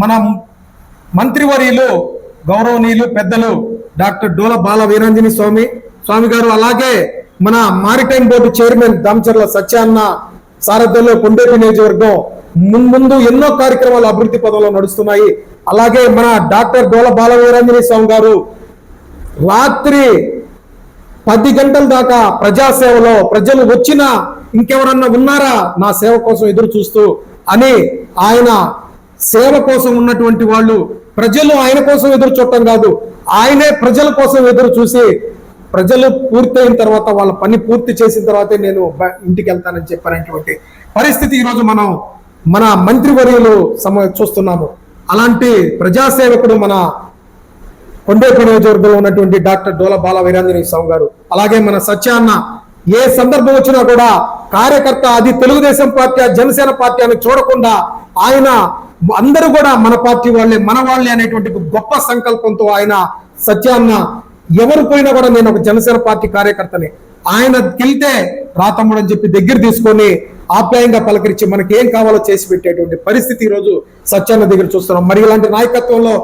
మన మంత్రివర్యులు గౌరవనీయులు పెద్దలు డాక్టర్ డోల బాల వీరాంజని స్వామి స్వామి గారు అలాగే మన maritime board chairman Damacharla Satyanna సారథ్యంలో కొండేపి నియోజకవర్గం ముందు ఎన్నో కార్యక్రమాలు అభివృద్ధి పదంలో నడుస్తున్నాయి. అలాగే మన డాక్టర్ డోల బాల వీరాంజని స్వామి గారు రాత్రి పది గంటల దాకా ప్రజాసేవలో ప్రజలు వచ్చినా ఇంకెవరన్నా ఉన్నారా? నా సేవ కోసం ఎదురు చూస్తూ అని ఆయన సేవ కోసం ఉన్నటువంటి వాళ్ళు ప్రజలు ఆయన కోసం ఎదురు చూడటం కాదు ఆయనే ప్రజల కోసం ఎదురు చూసి ప్రజలు పూర్తయిన తర్వాత వాళ్ళ పని పూర్తి చేసిన తర్వాతే నేను ఇంటికి వెళ్తానని చెప్పినటువంటి పరిస్థితి ఈరోజు మనం మన మంత్రివర్యులు సమ చూస్తున్నాము. అలాంటి ప్రజాసేవకుడు మన కొండేపు నియోజకవర్గంలో ఉన్నటువంటి డాక్టర్ డోల బాల వీరాంజనేయ స్వామి గారు అలాగే మన సత్యాన్న ఏ సందర్భం వచ్చినా కూడా కార్యకర్త అది తెలుగుదేశం పార్టీ జనసేన పార్టీ అని చూడకుండా ఆయన అందరూ కూడా మన పార్టీ వాళ్ళే మన వాళ్ళే అనేటువంటి గొప్ప సంకల్పంతో ఆయన సత్యాన్న ఎవరు పోయినా కూడా నేను ఒక జనసేన పార్టీ కార్యకర్తని. ఆయన వెళ్తే రాతమ్ముడు అని చెప్పి దగ్గర తీసుకొని ఆప్యాయంగా పలకరించి మనకి ఏం కావాలో చేసి పెట్టేటువంటి పరిస్థితి ఈరోజు రోజు సత్యాన్న దగ్గర చూస్తున్నాం. మరి ఇలాంటి నాయకత్వంలో